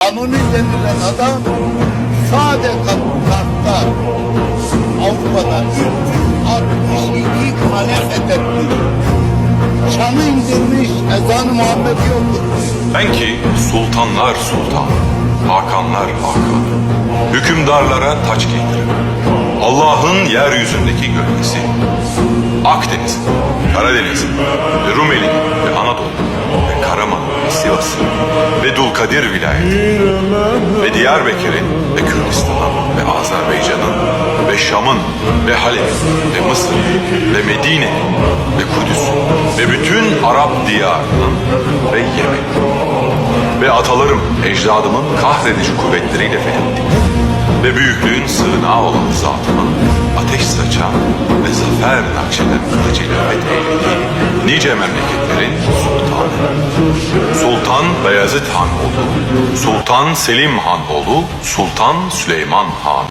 Kanuni denilen adam sade tahtta Avrupa'da 362 kale fethetmiş. Çanı indirmiş, ezan-ı Muhammed yoktur. Ben ki sultanlar sultan, hakanlar hakan, hükümdarlara taç giydiririm. Allah'ın yeryüzündeki gölgesi, Akdeniz, Karadeniz, Rumeli ve Dulkadir vilayeti ve Diyarbakır'ın ve Kürdistan'ın ve Azerbaycan'ın ve Şam'ın ve Halep ve Mısır ve Medine ve Kudüs ve bütün Arap diyarının ve Yemen ve atalarım, ecdadımın kahredici kuvvetleriyle fethettik. Ve büyüklüğün sığınağı olan zatımın ateş saçan ve zafer nakşeden kılıcıyla fetheylediği nice memleketlerin. Sultan Beyazıt Han oğlu, Sultan Selim Han oğlu, Sultan Süleyman Han.